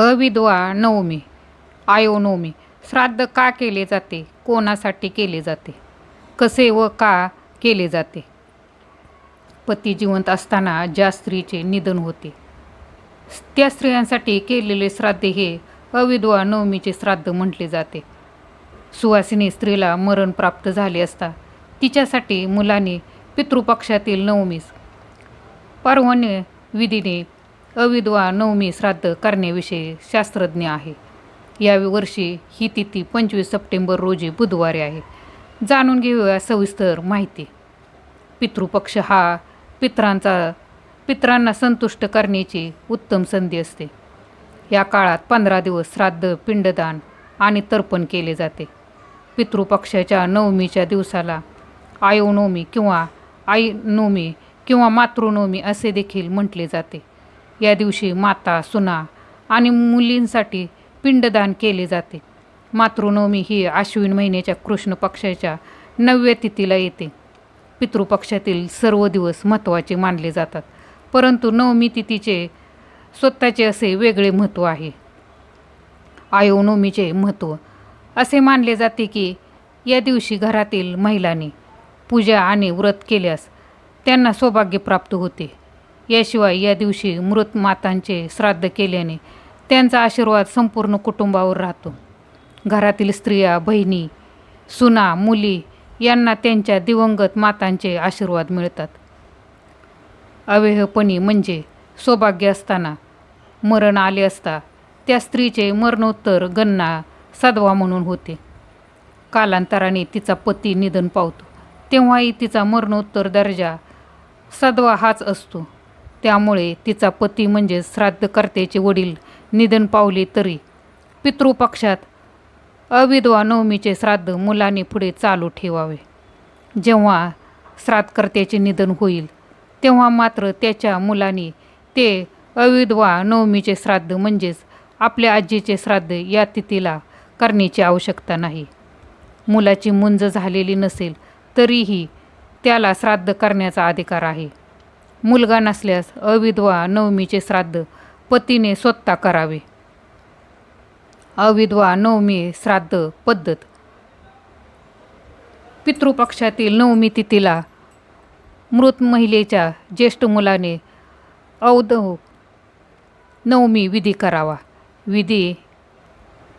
अविधवा नवमी आयोनवमी. श्राद्ध का केले जाते? कोणासाठी केले जाते? कसे व का केले जाते? पती जिवंत असताना ज्या स्त्रीचे निधन होते त्या स्त्रियांसाठी केलेले श्राद्ध हे अविधवा नवमीचे श्राद्ध म्हटले जाते. सुवासिनी स्त्रीला मरण प्राप्त झाले असता तिच्यासाठी मुलाने पितृपक्षातील नवमीस पर्वण्य विधीने अविधवा नवमी श्राद्ध करण्याविषयी शास्त्रज्ञ आहे. या वर्षी ही तिथी पंचवीस सप्टेंबर रोजी बुधवारी आहे. जाणून घेऊया सविस्तर माहिती. पितृपक्ष हा पित्रांचा पित्रांना संतुष्ट करण्याची उत्तम संधी असते. या काळात पंधरा दिवस श्राद्ध पिंडदान आणि तर्पण केले जाते. पितृपक्षाच्या नवमीच्या दिवसाला आयोनवमी किंवा आई नवमी किंवा मातृनवमी असे देखील म्हटले जाते. या दिवशी माता सुना आणि मुलींसाठी पिंडदान केले जाते. मातृनवमी ही आश्विन महिन्याच्या कृष्ण पक्षाच्या नवव्या तिथीला येते. पितृपक्षातील सर्व दिवस महत्त्वाचे मानले जातात परंतु नवमी तिथीचे स्वतःचे असे वेगळे महत्त्व आहे. आयोनवमीचे महत्त्व असे मानले जाते की या दिवशी घरातील महिलांनी पूजा आणि व्रत केल्यास त्यांना सौभाग्य प्राप्त होते. याशिवाय या दिवशी मृत मातांचे श्राद्ध केल्याने त्यांचा आशीर्वाद संपूर्ण कुटुंबावर राहतो. घरातील स्त्रिया बहिणी सुना मुली यांना त्यांच्या दिवंगत मातांचे आशीर्वाद मिळतात. अवेहपणी म्हणजे सौभाग्य असताना मरण आले असता त्या स्त्रीचे मरणोत्तर गणना सदवा म्हणून होते. कालांतराने तिचा पती निधन पावतो. तेव्हाही तिचा मरणोत्तर दर्जा सदवा हाच असतो. त्यामुळे तिचा पती म्हणजे श्राद्धकर्त्याचे वडील निधन पावले तरी पितृपक्षात अविधवा नवमीचे श्राद्ध मुलाने पुढे चालू ठेवावे. जेव्हा श्राद्धकर्त्याचे निधन होईल तेव्हा मात्र त्याच्या मुलाने ते अविधवा नवमीचे श्राद्ध म्हणजेच आपल्या आजीचे श्राद्ध या तिथीला करण्याची आवश्यकता नाही. मुलाची मुंज झालेली नसेल तरीही त्याला श्राद्ध करण्याचा अधिकार आहे. मुलगा नसल्यास अविधवा नवमीचे श्राद्ध पतीने स्वतः करावे. अविधवा नवमी श्राद्ध पद्धत. पितृपक्षातील नवमी तिथीला मृत महिलेच्या ज्येष्ठ मुलाने अवधव नवमी विधी करावा. विधी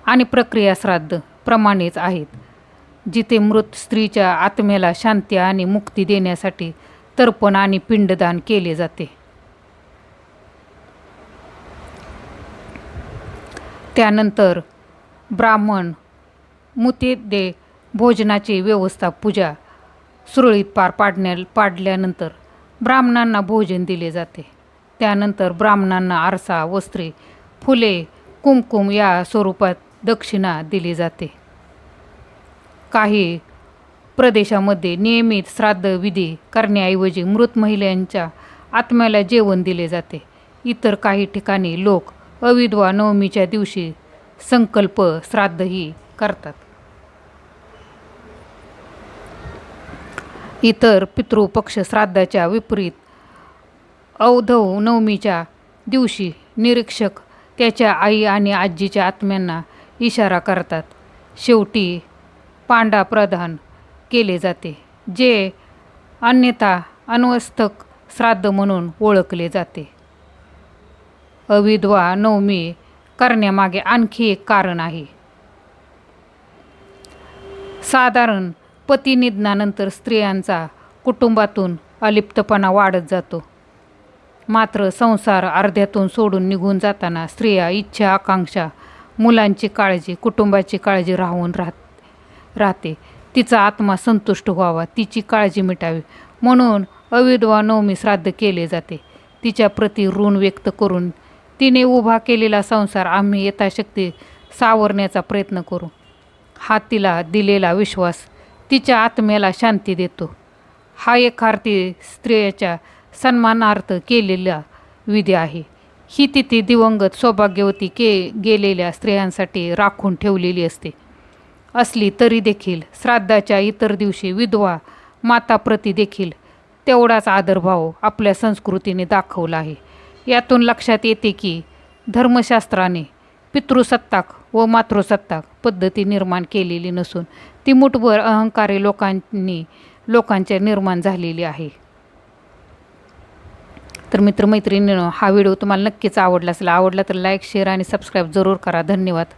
आणि प्रक्रिया श्राद्ध प्रमाणेच आहेत. जिथे मृत स्त्रीच्या आत्म्याला शांती आणि मुक्ती देण्यासाठी तर्पण आणि पिंडदान केले जाते. त्यानंतर ब्राह्मण मुतेदे भोजनाची व्यवस्था पूजा सुरळीत पार पाडण्या पाडल्यानंतर ब्राह्मणांना भोजन दिले जाते. त्यानंतर ब्राह्मणांना आरसा वस्त्रे फुले कुमकुम या स्वरूपात दक्षिणा दिली जाते. काही प्रदेशामध्ये नियमित श्राद्ध विधी करण्याऐवजी मृत महिलांच्या आत्म्याला जेवण दिले जाते. इतर काही ठिकाणी लोक अविधवा नवमीच्या दिवशी संकल्प श्राद्धही करतात. इतर पितृपक्ष श्राद्धाच्या विपरीत अवधव नवमीच्या दिवशी निरीक्षक त्याच्या आई आणि आजीच्या आत्म्यांना इशारा करतात. शेवटी पांडा प्रधान केले जाते जे अन्यथा अन्वस्तक श्राद्ध म्हणून ओळखले जाते. अविधवा नवमी करण्यामागे आणखी एक कारण आहे. साधारण पती निधनानंतर स्त्रियांचा कुटुंबातून अलिप्तपणा वाढत जातो. मात्र संसार अर्ध्यातून सोडून निघून जाताना स्त्रिया इच्छा आकांक्षा मुलांची काळजी कुटुंबाची काळजी राहून राहत राहते. तिचा आत्मा संतुष्ट व्हावा तिची काळजी मिटावी. म्हणून अविधवा नवमी श्राद्ध केले जाते. तिच्या प्रति ऋण व्यक्त करून तिने उभा केलेला संसार आम्ही यथाशक्ती सावरण्याचा प्रयत्न करू. हा तिला दिलेला विश्वास तिच्या आत्म्याला शांती देतो. हा एकार्थी स्त्रियाच्या सन्मानार्थ केलेला विधी आहे. ही तिथी दिवंगत सौभाग्यवती के गेलेल्या स्त्रियांसाठी राखून ठेवलेली असते. असली तरी देखील श्राद्धाच्या इतर दिवशी विधवा माताप्रती देखील तेवढाच आदरभाव आपल्या संस्कृतीने दाखवला आहे. यातून लक्षात येते की धर्मशास्त्राने पितृसत्ताक व मातृसत्ताक पद्धती निर्माण केलेली नसून ती मुठभर अहंकारी लोकांनी लोकांच्या निर्माण झालेली आहे. तर मित्रमैत्रिणीनं हा व्हिडिओ तुम्हाला नक्कीच आवडला असेल आवडला तर लाईक शेअर आणि सबस्क्राईब जरूर करा. धन्यवाद.